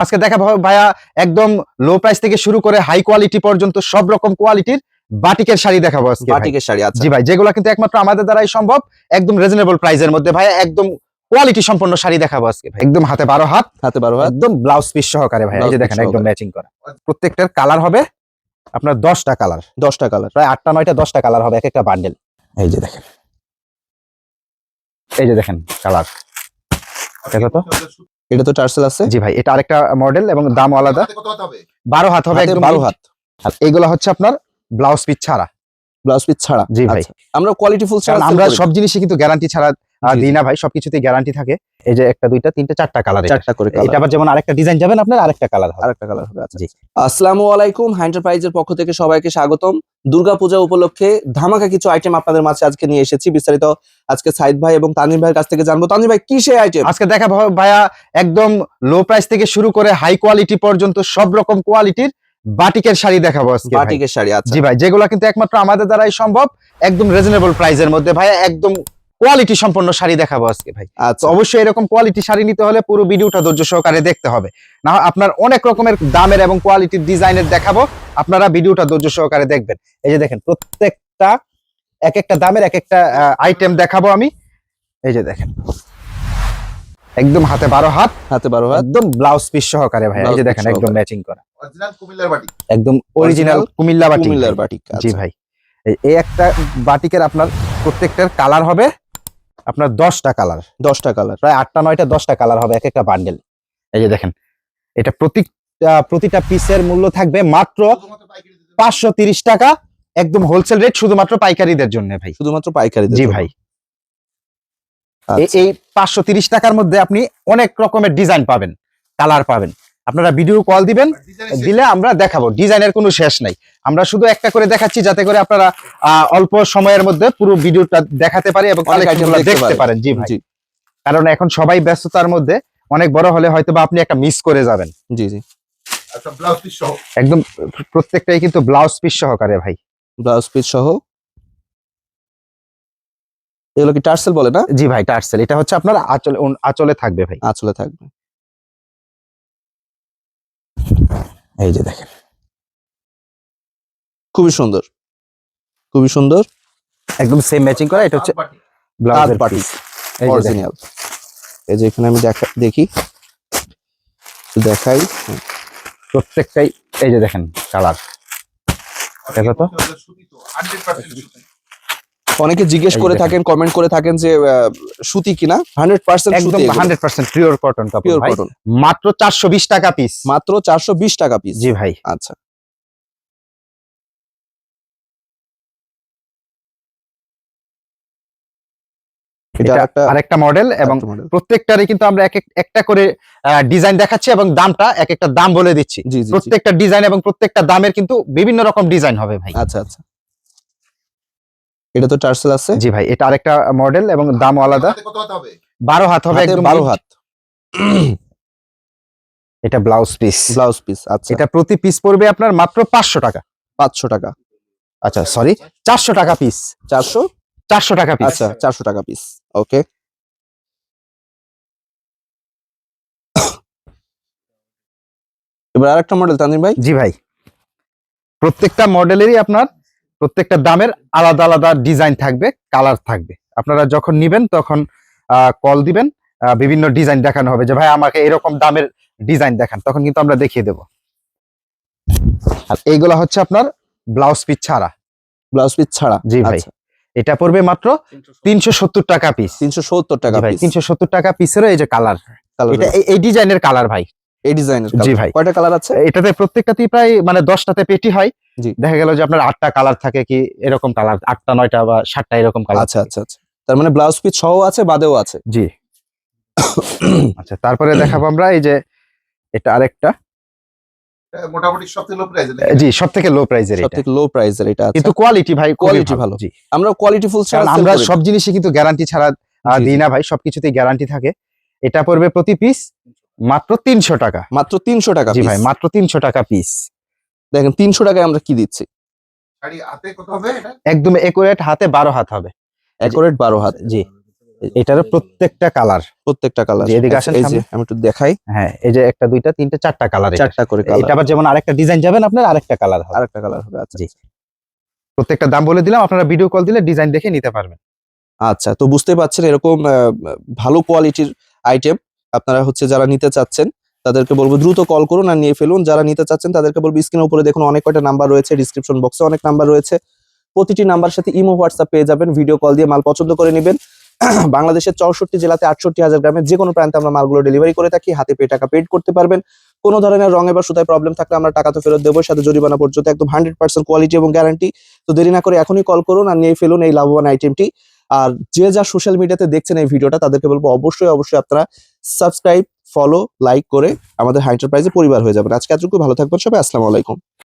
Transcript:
আজকে দেখাবো ভাইয়া একদম লো প্রাইস থেকে শুরু করে হাই কোয়ালিটি পর্যন্ত সব রকম কোয়ালিটির বাটিকের শাড়ি দেখাবো আজকে বাটিকের শাড়ি আচ্ছা। জি ভাই যেগুলো কিন্তু একমাত্র আমাদের দ্বারাই সম্ভব একদম রিজনেবল প্রাইসের মধ্যে ভাই একদম কোয়ালিটি সম্পন্ন শাড়ি দেখাবো আজকে ভাই। একদম হাতে বারো হাত হাতে বারো হাত। একদম ব্লাউজ পিস সহকারে ভাই এই যে দেখেন একদম। ম্যাচিং করা। প্রত্যেকটার কালার হবে আপনার দশটা কালার দশটা কালার প্রায় আটটা নয়টা দশটা কালার হবে এক একটা বান্ডেল এই যে দেখেন। এই যে দেখেন কালার দেখো তো। এটা তো টার্সেল আছে। জি ভাই এটা আরেকটা মডেল এবং দাম আলাদা। বারো হাত হবে একদম বারো হাত। আর এগুলো হচ্ছে আপনার ব্লাউজ পিস ছাড়া। ব্লাউজ পিস ছাড়া। জি ভাই। আচ্ছা। আমরা কোয়ালিটি ফুল ছাড়া আমরা সব জিনিসই কিন্তু গ্যারান্টি ছাড়া আহ, জি, দিই না ভাই সবকিছুতেই গ্যারান্টি থাকে। এই যে একটা দুইটা তিনটা চারটা কালার চারটা করে এটা আবার যেমন আরেকটা ডিজাইন যাবেন আপনার আরেকটা কালার আরেকটা কালার হবে আচ্ছা। আসসালামু আলাইকুম এন্টারপ্রাইজের পক্ষ থেকে সবাইকে স্বাগতম। দুর্গাপূজা উপলক্ষে ধামাকা কিছু আইটেম আপনাদের মাঝে আজকে নিয়ে এসেছি। বিস্তারিত আজকে সাইদ ভাই এবং তানজিম ভাইয়ের কাছ থেকে জানব। তানজিম ভাই কি সেই আইটেম আজকে দেখাবো ভাইয়া একদম লো প্রাইস থেকে শুরু করে হাই কোয়ালিটি পর্যন্ত সব রকম কোয়ালিটির বাটিকের শাড়ি দেখাবো আজকে বাটিকের শাড়ি আচ্ছা। জি ভাই যেগুলো কিন্তু একমাত্র আমাদের দ্বারাই সম্ভব একদম রিজনেবল প্রাইসের মধ্যে। ভাই একদম কোয়ালিটি সম্পন্ন শাড়ি দেখাবো আজকে ভাই। আচ্ছা। অবশ্যই এরকম কোয়ালিটি শাড়ি নিতে হলে পুরো ভিডিওটা ধৈর্য সহকারে দেখতে হবে। না আপনার অনেক রকমের দামের এবং কোয়ালিটির ডিজাইনের দেখাবো আপনারা ভিডিওটা ধৈর্য সহকারে দেখবেন। এই যে দেখেন প্রত্যেকটা এক একটা দামের এক একটা আইটেম দেখাবো আমি। এই যে দেখেন। একদম হাতে বারো হাত হাতে বারো হাত। একদম ব্লাউজ পিস সহকারে ভাই। এই যে দেখেন একদম ম্যাচিং করা। অরিজিনাল কুমিল্লার বাটি একদম অরিজিনাল কুমিল্লা বাটি কুমিল্লার বাটিক জি আচ্ছা। ভাই। এই- এই একটা বাটিকের আপনার প্রত্যেকটার কালার হবে। আপনার দশটা কালার দশটা কালার প্রায় আটটা নয়টা দশটা কালার হবে এক একটা বান্ডেল এই যে দেখেন এটা প্রতি প্রতিটা পিসের মূল্য থাকবে মাত্র পাঁচশো তিরিশ টাকা। একদম হোলসেল রেট শুধুমাত্র পাইকারিদের জন্য ভাই। শুধুমাত্র পাইকারি জি ভাই। এই পাঁচশো তিরিশ টাকার মধ্যে আপনি অনেক রকমের ডিজাইন পাবেন কালার পাবেন। আপনারা ভিডিও কল দিবেন দিলে আমরা দেখাবো। ডিজাইনের কোনো শেষ নাই। আমরা শুধু একটা করে দেখাচ্ছি যাতে করে আপনারা আহ, অল্প সময়ের মধ্যে পুরো ভিডিওটা দেখাতে পারি এবং দেখতে পারেন। জি ভাই। কারণ এখন সবাই ব্যস্ততার মধ্যে অনেক বড় হলে হয়তো বা আপনি একটা মিস করে যাবেন। জি জি। সহ। একদম প্রত্যেকটাই কিন্তু ব্লাউজ পিস সহকারে ভাই। ব্লাউজ পিস সহ। এগুলো কি টার্সেল বলে না? জি ভাই টার্সেল। এটা হচ্ছে আপনার আচলে আচলে থাকবে ভাই। আচলে থাকবে। এই যে দেখেন। খুবই সুন্দর। খুবই সুন্দর। একদম সেম ম্যাচিং করা এটা হচ্ছে ব্লাউজের পার্টি এই যে দেখেন। অরিজিনাল এই যে এখানে আমি দেখা দেখি। দেখাই। প্রত্যেকটাই এই যে দেখেন কালার দেখো তো। সুতি তো 100% সুতি অনেকে জিজ্ঞেস করে থাকেন কমেন্ট করে থাকেন যে সুতি কিনা? হান্ড্রেড পার্সেন্ট একদম hundred percent pure cotton pure cotton মাত্র চারশো বিশ টাকা পিস মাত্র চারশো বিশ টাকা পিস জি ভাই। আচ্ছা। এটা আরেকটা মডেল এবং। প্রত্যেকটারই কিন্তু আমরা এক এক- একটা করে ডিজাইন দেখাচ্ছি এবং দামটা এক একটা দাম বলে দিচ্ছি। প্রত্যেকটা ডিজাইন এবং প্রত্যেকটা দামের কিন্তু বিভিন্ন রকম ডিজাইন হবে ভাই। আচ্ছা আচ্ছা। এটা তো টার্সেল আছে। জি ভাই এটা আরেকটা মডেল এবং দাম আলাদা। হাতে কত হতে হবে? বারো হাত হবে একদম বারো হাত। এটা ব্লাউজ পিস ব্লাউজ পিস আচ্ছা। এটা প্রতি পিস পড়বে আপনার মাত্র পাঁচশো টাকা। পাঁচশো টাকা। আচ্ছা সরি চারশো টাকা পিস চারশো? চারশো টাকা পিস আচ্ছা চারশো টাকা পিস ওকে এবার আরেকটা মডেল তানজিম ভাই। জি ভাই। প্রত্যেকটা মডেলেরই আপনার প্রত্যেকটা দামের আলাদা আলাদা ডিজাইন থাকবে কালার থাকবে। আপনারা যখন নিবেন তখন কল দিবেন আহ, বিভিন্ন ডিজাইন দেখানো হবে যে ভাই আমাকে এরকম দামের ডিজাইন দেখান। তখন কিন্তু আমরা দেখিয়ে দেব। আর এইগুলা হচ্ছে আপনার ব্লাউজ পিস ছাড়া। ব্লাউজ পিস ছাড়া? জি ভাই। আচ্ছা, এটা পড়বে মাত্র তিনশো সত্তর। টাকা পিস। তিনশো সত্তর টাকা ভাই পিস। তিনশো সত্তর টাকা পিসেরও এই যে কালার। এটা এই- এই ডিজাইনের কালার ভাই। এই ডিজাইনের জি ভাই। কয়টা কালার আছে? এটাতে প্রত্যেকটাতেই প্রায় মানে দশটাতে পেটি হয়। জি। দেখা গেল যে আপনার আটটা কালার থাকে কি এরকম কালার আটটা নয়টা বা সাতটা এরকম কালার আচ্ছা আচ্ছা আচ্ছা। তার মানে ব্লাউজ পিস সহ আছে বাদেও আছে? জি। আচ্ছা তারপরে দেখাবো আমরা এই যে এটা আরেকটা। এটা মোটামুটি সবথেকে লো প্রাইস জি সব থেকে লো প্রাইজের এটা। লো প্রাইসের এটা কিন্তু কোয়ালিটি ভাই কোয়ালিটি ভালো। জি। আমরা কোয়ালিটি ফুল ছাড়া আমরা সব জিনিসই কিন্তু গ্যারান্টি ছাড়া আহ, দিই না ভাই সবকিছুতেই গ্যারান্টি থাকে। এটা পড়বে প্রতি পিস মাত্র তিনশো টাকা। মাত্র তিনশো টাকা জি ভাই মাত্র তিনশো টাকা পিস দেখেন তিনশো টাকায় আমরা কি দিচ্ছি? একদম একুরেট হাতে বারো হাত হবে। একুরেট বারো হাত জি। এটার প্রত্যেকটা কালার প্রত্যেকটা কালার এদিকে আসেন এই যে আমি একটু দেখাই। হ্যাঁ এই যে একটা দুইটা তিনটা চারটা কালার চারটা করে কালার এটা আবার যেমন আরেকটা ডিজাইন যাবেন আপনার আরেকটা কালার হবে। আরেকটা কালার হবে আচ্ছা জি। প্রত্যেকটা দাম বলে দিলাম আপনারা ভিডিও কল দিলে ডিজাইন দেখে নিতে পারবেন। আচ্ছা তো বুঝতে পারছেন এরকম ভালো কোয়ালিটির আইটেম আপনারা হচ্ছে যারা নিতে চাচ্ছেন তাদেরকে বলব দ্রুত কল করুন আর নিয়ে ফেলুন। যারা নিতে চাচ্ছেন তাদেরকে বলব স্ক্রিনের উপরে দেখুন অনেক কয়টা নাম্বার রয়েছে ডিসক্রিপশন বক্সে অনেক নাম্বার রয়েছে। প্রতিটি নাম্বার সাথে ইমো, হোয়াটসঅ্যাপ পেয়ে যাবেন ভিডিও কল দিয়ে মাল পছন্দ করে নেবেন। বাংলাদেশের চৌষট্টি জেলাতে আটষট্টি হাজার গ্রামের যে কোনো প্রান্তে আমরা মালগুলো ডেলিভারি করে থাকি, হাতে পেয়ে টাকা পেড করতে পারবেন। কোনো ধরনের রঙে বা সুতায় প্রবলেম থাকলে আমরা টাকা তো ফেরত দেবো সাথে জরিমানা পর্যন্ত একদম হান্ড্রেড পার্সেন্ট কোয়ালিটি এবং গ্যারান্টি তো দেরি না করে এখনই কল করুন আর নিয়ে ফেলুন এই লাভবান আইটেমটি আর যে যা সোশ্যাল মিডিয়াতে দেখছেন এই ভিডিওটা তাদেরকে বলব অবশ্যই অবশ্যই আপনারা সাবস্ক্রাইব ফলো লাইক করে আমাদের হাই এন্টারপ্রাইজে পরিবার হয়ে যাবেন। আজকে এতটুকু ভালো থাকবেন সবাই, আসসালামু আলাইকুম।